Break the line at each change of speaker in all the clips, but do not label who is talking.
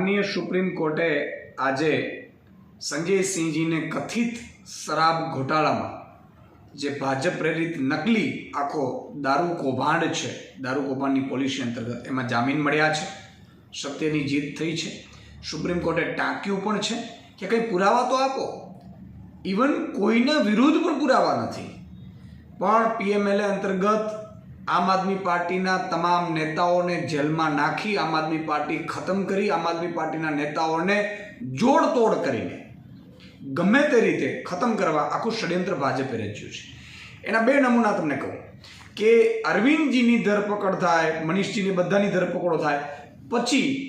માનનીય સુપ્રીમ કોર્ટે આજે સંજય સિંહજીને કથિત શરાબ ઘોટાળામાં, જે ભાજપ પ્રેરિત નકલી આખો દારૂ કૌભાંડ છે, દારૂ કૌભાંડની પોલિસી અંતર્ગત એમાં જામીન મળ્યા છે, સત્યની જીત થઈ છે. સુપ્રીમ કોર્ટે ટાંક્યું પણ છે કે કંઈ પુરાવા તો આપો. ઇવન કોઈના વિરુદ્ધ પણ પુરાવા નથી. પણ પીએમએલએ અંતર્ગત આમ આદમી પાર્ટીના તમામ નેતાઓને જેલમાં નાખી, આમ આદમી પાર્ટી ખતમ કરી, આમ આદમી પાર્ટીના નેતાઓને જોડતોડ કરીને ગમે તે રીતે ખતમ કરવા આખું ષડયંત્ર ભાજપે રચ્યું છે. એના બે નમૂના તમને કહું. કે અરવિંદજીની ધરપકડ થાય, મનીષજીની બધાની ધરપકડો થાય, પછી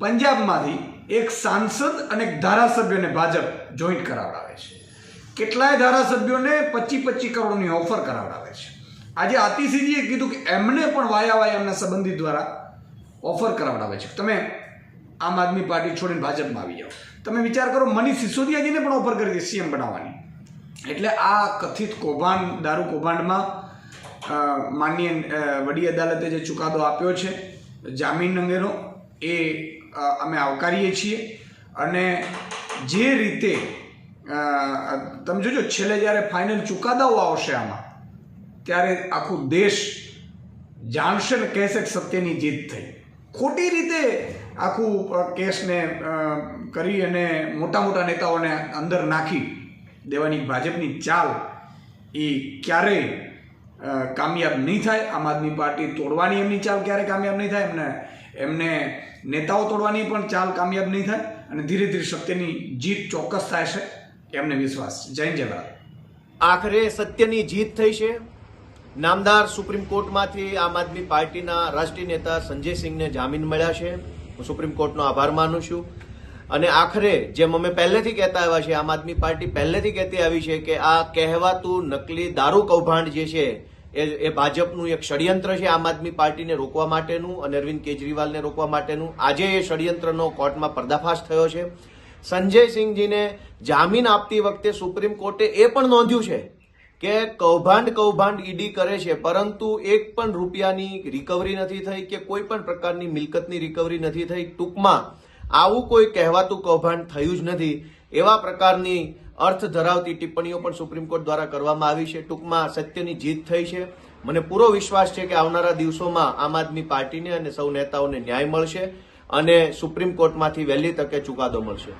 પંજાબમાંથી એક સાંસદ અને એક ધારાસભ્યને ભાજપ જોઈન્ટ કરાવડાવે છે. કેટલાય ધારાસભ્યોને પચી પચી કરોડની ઓફર કરાવડાવે છે. આજે આતિશીજીએ કીધું કે એમને પણ વાયા વાયા એમના સંબંધી દ્વારા ઓફર કરાવડાવે છે. તમે આમ આદમી પાર્ટી છોડીને ભાજપમાં આવી જાઓ. તમે વિચાર કરો, મનીષ સિસોદિયાજીને પણ ઓફર કરી હતી સીએમ બનાવવાની. એટલે આ કથિત કૌભાંડ, દારૂ કૌભાંડમાં માન્ય વડી અદાલતે જે ચુકાદો આપ્યો છે, જામીન અંગેનો, એ અમે આવકારીએ છીએ. અને જે રીતે તમે જોજો, છેલ્લે જ્યારે ફાઇનલ ચુકાદાઓ આવશે આમાં ત્યારે આખું દેશ જાણશે ને કહેશે કે સત્યની જીત થઈ. ખોટી રીતે આખું કેસને કરી અને મોટા મોટા નેતાઓને અંદર નાખી દેવાની ભાજપની ચાલ એ ક્યારેય કામયાબ નહીં થાય. આમ આદમી પાર્ટી તોડવાની એમની ચાલ ક્યારેય કામયાબ નહીં થાય. એમને એમને નેતાઓ તોડવાની પણ ચાલ કામયાબ નહીં થાય અને ધીરે ધીરે સત્યની જીત ચોક્કસ થાય છે. એમને વિશ્વાસ. જય જય ભારત.
આખરે સત્યની જીત થઈ છે. નામદાર સુપ્રીમ કોર્ટમાંથી આમ આદમી પાર્ટીના રાષ્ટ્રીય નેતા સંજય સિંહને જામીન મળ્યા છે. હું સુપ્રીમ કોર્ટનો આભાર માનું છું. અને આખરે જેમ અમે પહેલેથી કહેતા આવ્યા છે આમ આદમી પાર્ટી પહેલેથી કહેતી આવી છે કે આ કહેવાતું નકલી દારૂ કૌભાંડ જે છે, એ એ ભાજપનું એક ષડયંત્ર છે આમ આદમી પાર્ટીને રોકવા માટેનું અને અરવિંદ કેજરીવાલને રોકવા માટેનું. આજે એ ષડયંત્રનો કોર્ટમાં પર્દાફાશ થયો છે. સંજય સિંહજીને જામીન આપતી વખતે સુપ્રીમ કોર્ટે એ પણ નોંધ્યું છે કે કૌભાંડ કૌભાંડ ઈડી કરે છે, પરંતુ એક પણ રૂપિયાની રિકવરી નથી થઈ કે કોઈ પણ પ્રકારની મિલકતની રિકવરી નથી થઈ. ટૂંકમાં આવું કોઈ કહેવાતું કૌભાંડ થયું જ નથી. એવા પ્રકારની અર્થ ધરાવતી ટિપ્પણીઓ પણ સુપ્રીમ કોર્ટ દ્વારા કરવામાં આવી છે. ટૂંકમાં સત્યની જીત થઈ છે. મને પૂરો વિશ્વાસ છે કે આવનારા દિવસોમાં આમ આદમી પાર્ટીને અને સૌ નેતાઓને ન્યાય મળશે અને સુપ્રીમ કોર્ટમાંથી વહેલી તકે ચુકાદો મળશે.